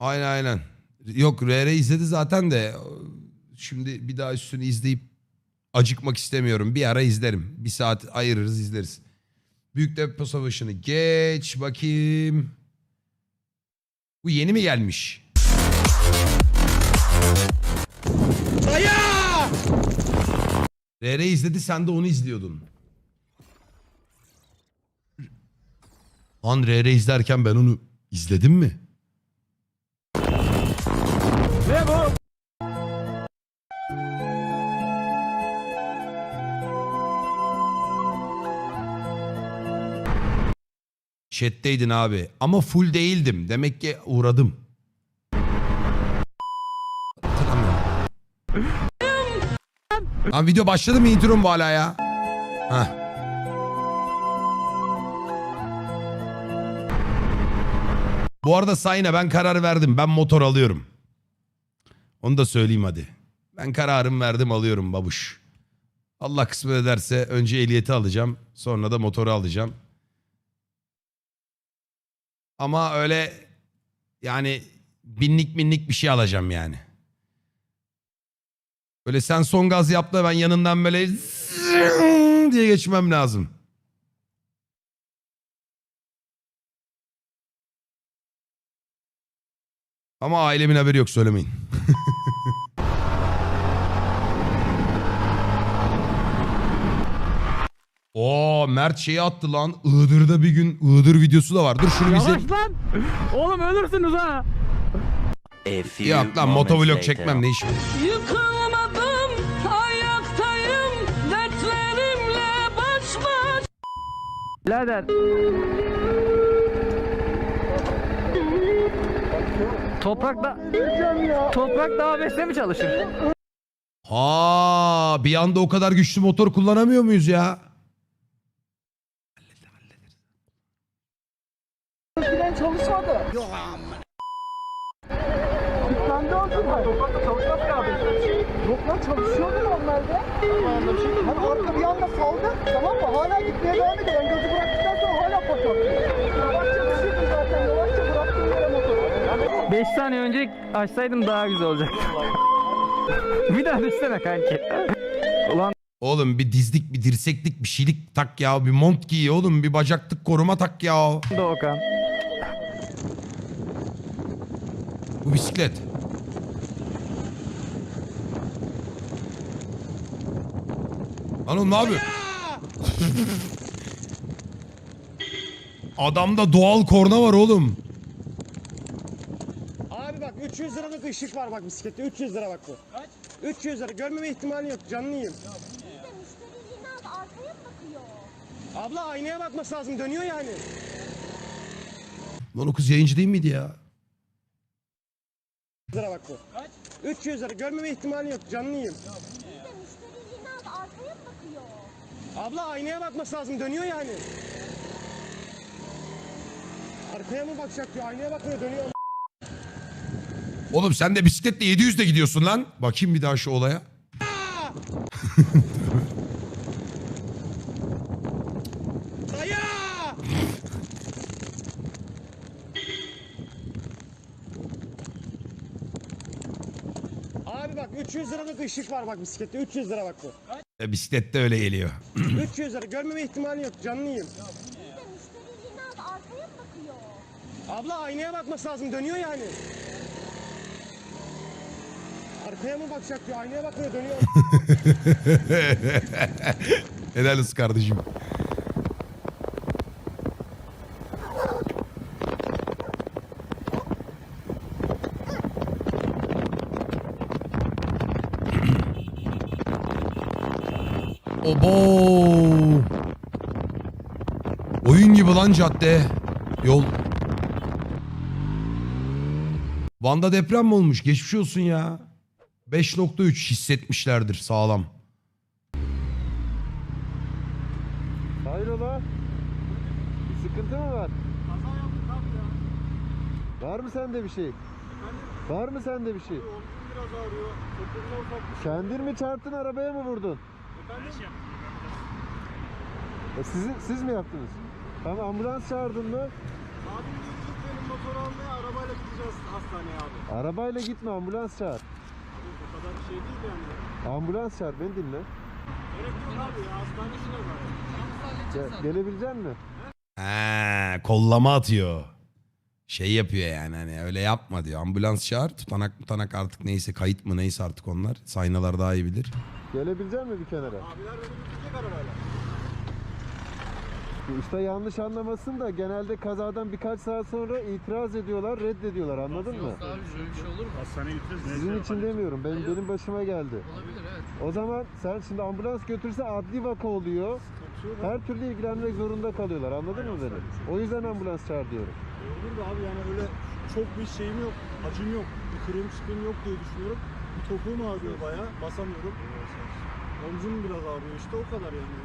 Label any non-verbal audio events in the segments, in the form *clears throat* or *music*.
Aynen aynen. Yok RR izledi zaten de şimdi bir daha üstünü izleyip acıkmak istemiyorum. Bir ara izlerim. Bir saat ayırırız izleriz. Büyük Depo Savaşı'nı geç bakayım. Bu yeni mi gelmiş? RR izledi sen de onu izliyordun. Lan RR izlerken ben onu izledim mi? Chat'teydin abi. Ama full değildim. Demek ki uğradım. Lan video başladı mı intro mu hala ya? Heh. Bu arada Sayın'a ben karar verdim. Ben motor alıyorum. Onu da söyleyeyim hadi. Ben kararımı verdim alıyorum babuş. Allah kısmet ederse önce ehliyeti alacağım. Sonra da motoru alacağım. Ama öyle yani binlik minlik bir şey alacağım yani. Böyle sen son gaz yap da ben yanından böyle diye geçmem lazım. Ama ailemin haberi yok söylemeyin. *laughs* Oo Mert şeyi attı lan. Iğdır'da bir gün Iğdır videosu da var. Dur şunu bize... Yavaş lan. Oğlum ölürsünüz ha. Yok lan motovlog çekmem ne işim. Yıkılmadım, ayaktayım, dertlerimle baş başa. Birader. Toprakla Toprak daha besle mi çalışır? Ha, bir anda o kadar güçlü motor kullanamıyor muyuz ya? Fren çalışmadı. Yok Yüklendi altına. Toprakta çalışmaz ki abi. Çalışıyordu normalde. Hani arka bir anda saldı. Tamam mı? Hala gitmeye devam ediyor. Ben gözü bıraktıktan sonra hala patlattı. Yavaşça düşürdüm zaten. Yavaşça bıraktım yere motoru. 5 saniye önce açsaydım daha güzel olacaktı. *laughs* bir daha düşsene kanki. Ulan Oğlum bir dizlik, bir dirseklik, bir şeylik tak ya. Bir mont giy oğlum. Bir bacaklık koruma tak ya. Doğukan. Bu bisiklet. Lan oğlum ne yapıyor? Adamda doğal korna var oğlum. Abi bak 300 liralık ışık var bak bisiklette 300 lira bak bu. Kaç? 300 lira görmeme ihtimali yok canlıyım. Abla aynaya bakması lazım dönüyor yani. Lan o kız yayıncı değil miydi ya? 300 lira bak bu. Kaç? 300 lira görmeme ihtimali yok canlıyım. Abla aynaya bakması lazım dönüyor yani. Arkaya mı bakacak diyor aynaya bakmıyor dönüyor. Oğlum sen de bisikletle 700 de gidiyorsun lan. Bakayım bir daha şu olaya. *laughs* Dayı! Abi bak 300 liralık ışık var bak bisiklette 300 lira bak bu. E, bisiklette öyle geliyor. *clears throat* 300 lira görmeme ihtimali yok canlıyım. Abla aynaya bakması lazım dönüyor yani. Arkaya mı bakacak diyor aynaya bakmıyor dönüyor. *laughs* Helal olsun kardeşim. Obo. Oyun gibi lan cadde. Yol. Van'da deprem mi olmuş? Geçmiş olsun ya. 5.3 hissetmişlerdir sağlam. Hayrola? Bir sıkıntı mı var? Kaza yaptık abi ya. Var mı sende bir şey? Var mı sende bir şey? biraz ağrıyor. Kendin mi çarptın arabaya mı vurdun? E siz, siz mi yaptınız? Tamam ambulans çağırdın mı? Abi gittik benim motoru almaya arabayla gideceğiz hastaneye. abi. Arabayla gitme ambulans çağır. O kadar şey değil yani. Ambulans çağır beni dinle. Gerek yok abi ya hastane işine bak. Ge- gelebilecek misin? Ha, kollama atıyor. Şey yapıyor yani hani öyle yapma diyor. Ambulans çağır tutanak tutanak artık neyse kayıt mı neyse artık onlar. Saynalar daha iyi bilir. Gelebilecek misin bir kenara? Abiler beni götürecek arabayla. Usta yanlış anlamasın da genelde kazadan birkaç saat sonra itiraz ediyorlar, reddediyorlar anladın mı? Hastaneye götürürüz. Sizin için demiyorum. Benim benim başıma geldi. O zaman sen şimdi ambulans götürse adli vaka oluyor. Her türlü ilgilenmek zorunda kalıyorlar. Anladın mı beni? O yüzden ambulans çağır diyorum. Olur da abi yani öyle çok bir şeyim yok. Acım yok. Bir kırığım çıkığım yok diye düşünüyorum. Bir topuğum ağrıyor bayağı. Basamıyorum. Omzum biraz ağrıyor işte o kadar yani.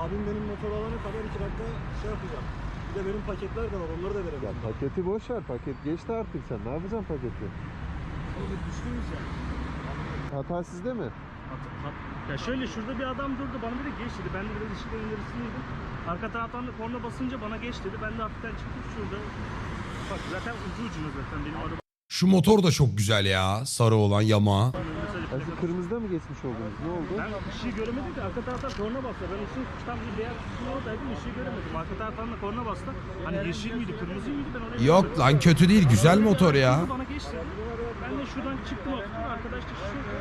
Abim benim motor alana kadar iki dakika şey yapacak. Bir de benim paketler de var onları da Ya veremem. paketi boş ver. Paket geçti artık sen. Ne yapacaksın paketi? Öyle düştünüz ya. Hata sizde mi? Hat- hat- Ya şöyle şurada bir adam durdu bana dedi geç dedi. Ben de biraz ışıkların ilerisindeydim. Arka taraftan da korna basınca bana geç dedi. Ben de hafiften çıkıp şurada. Bak zaten ucu ucuna zaten benim araba. Şu motor da çok güzel ya. Sarı olan yama. Ya siz kırmızıda mı geçmiş oldunuz? Ne oldu? Ben ışığı göremedim ki arka taraftan korna bastı. Ben ışığın tam bir beyaz kısmı oradaydım ışığı göremedim. Arka taraftan da korna bastı. Hani yeşil miydi kırmızı mıydı ben oraya Yok lan kötü değil güzel motor ya. Bana geç dedi. Ben de şuradan çıktım oturdum. Arkadaş da şurada.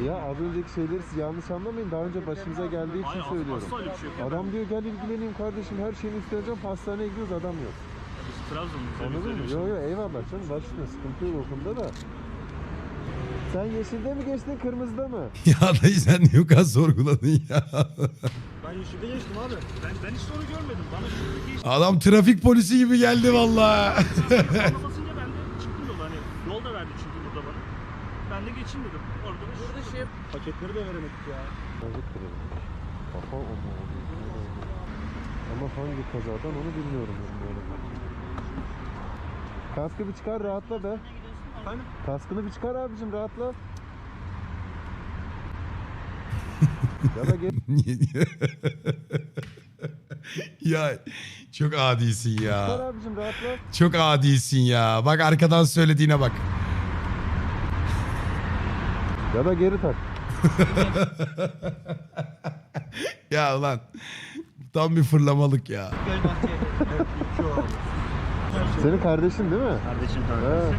E Ya az önceki şeyleri siz yanlış anlamayın. Daha önce başımıza geldiği için Hayır söylüyorum. asla öyle bir şey yok. Adam diyor gel ilgileneyim kardeşim her şeyini üstleneceğim. Hastaneye gidiyoruz adam yok. Biz Trabzonluyuz. Anladın mı? bir şey Yo yo eyvallah canım başüstüne sıkıntı yok o konuda da. Sen yeşilde mi geçtin kırmızıda mı? *laughs* Ya dayı sen niye o kadar sorguladın ya? Ben yeşilde geçtim abi. Ben, ben hiç onu görmedim. Bana şurada geç. Adam trafik polisi gibi geldi valla. Korna basınca ben de çıktım yola hani yol da verdi çünkü burada bana. Ben de geçeyim dedim. Orada da burada şey Paketleri de veremedik ya. Evet Kafa o mu oldu? Ama hangi kazadan onu bilmiyorum. bilmiyorum. Kaskı bir çıkar rahatla be. Efendim? Kaskını bir çıkar abicim rahatla. *laughs* ya da gel. *laughs* *laughs* ya çok adisin Çıkar ya. abicim rahatla. Çok adisin ya. Bak arkadan söylediğine bak. Ya da geri tak. Ya ulan tam bir fırlamalık ya. Senin kardeşin değil mi? Kardeşim kardeşim.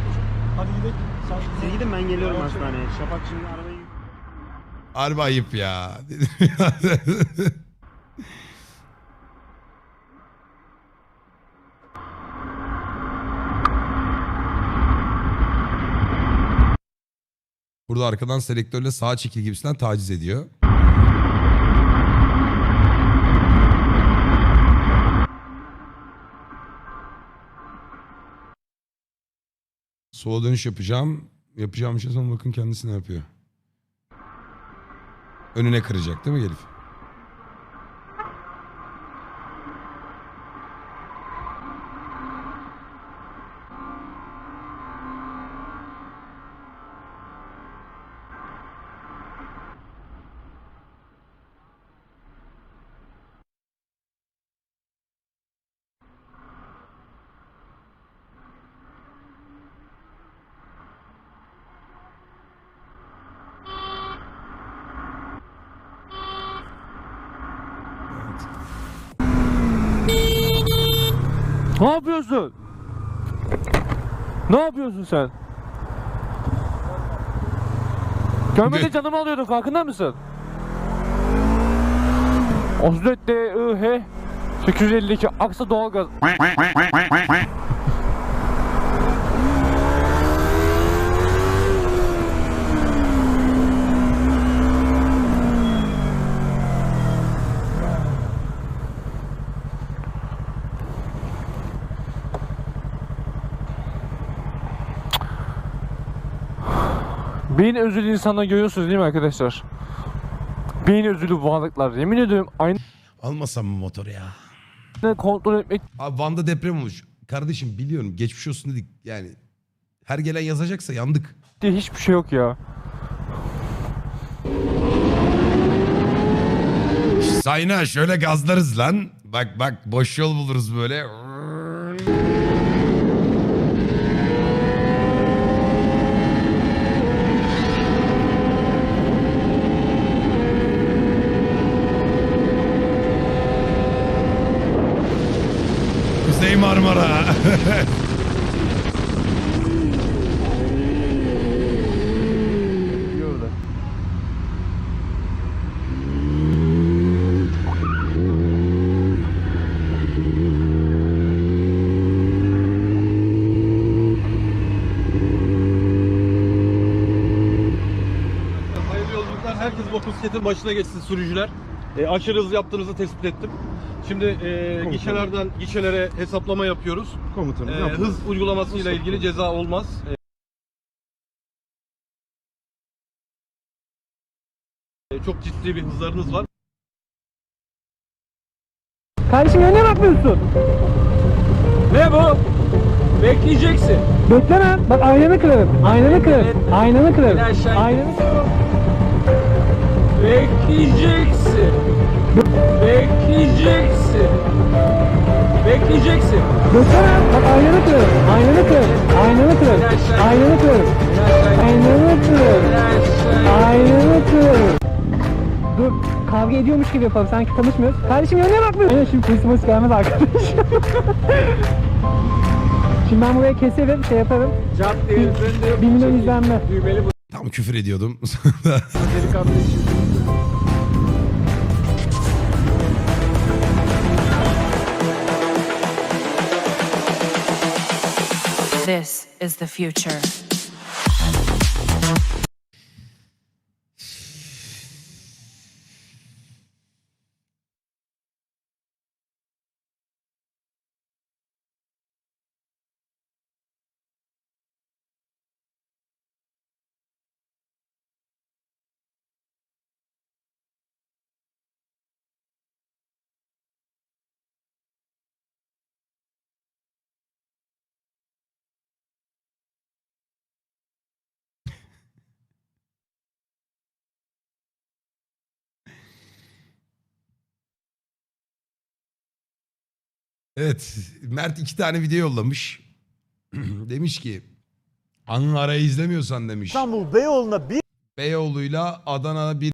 Hadi gidelim. Sen Siz gidin ben geliyorum hastaneye. Şafak şimdi arabayı Harbi ayıp ya. *laughs* Burada arkadan selektörle sağa çekil gibisinden taciz ediyor. Sola dönüş yapacağım. Yapacağım şey sonra bakın kendisi ne yapıyor. Önüne kıracak değil mi Elif? Ne yapıyorsun? Ne yapıyorsun sen? Görmedi canımı alıyordun farkında mısın? Oslet DIH 852 Aksa doğalgaz. Beyin özürlü insanlar görüyorsunuz değil mi arkadaşlar? Beyin özürlü varlıklar. Yemin ediyorum aynı Almasam mı motoru ya? kontrol etmek Abi Van'da deprem olmuş. Kardeşim biliyorum geçmiş olsun dedik. Yani her gelen yazacaksa yandık. diye hiçbir şey yok ya. Sayna şöyle gazlarız lan. Bak bak boş yol buluruz böyle. Marmara. Hayırlı yolculuklar. Herkes motosikletin başına geçsin sürücüler. E, aşırı hız yaptığınızı tespit ettim. Şimdi e, gişelerden gişelere hesaplama yapıyoruz. Komutanım. E, yapın. hız uygulamasıyla ilgili ceza olmaz. E, çok ciddi bir hızlarınız var. Kardeşim önüne bakmıyorsun. Ne bu? Bekleyeceksin. Bekleme. Bak aynanı kırarım. Aynanı kırarım. Aynanı kırarım. İn aşağı. Aynanı kırarım. Bekleyeceksin. Bekleyeceksin. Bekleyeceksin. Bekleme. Bak aynanı kırarım. Aynanı kırarım. Aynanı kırarım. Aynanı kırarım. Aynanı kırarım. Aynanı kırarım. Dur. Kavga ediyormuş gibi yapalım. Sanki tanışmıyoruz. Kardeşim önüne bakmıyorsun. Aynen şimdi polis polis gelmez arkadaş. şimdi ben buraya keserim. Şey yaparım. Cadde üzerinde Bir milyon izlenme. düğmeli bu Tam küfür ediyordum. *laughs* delikanlı için. This is the future. Evet. Mert iki tane video yollamış. *clears throat* demiş ki Ankara'yı izlemiyorsan demiş. İstanbul Beyoğlu'na bir Beyoğlu'yla Adana bir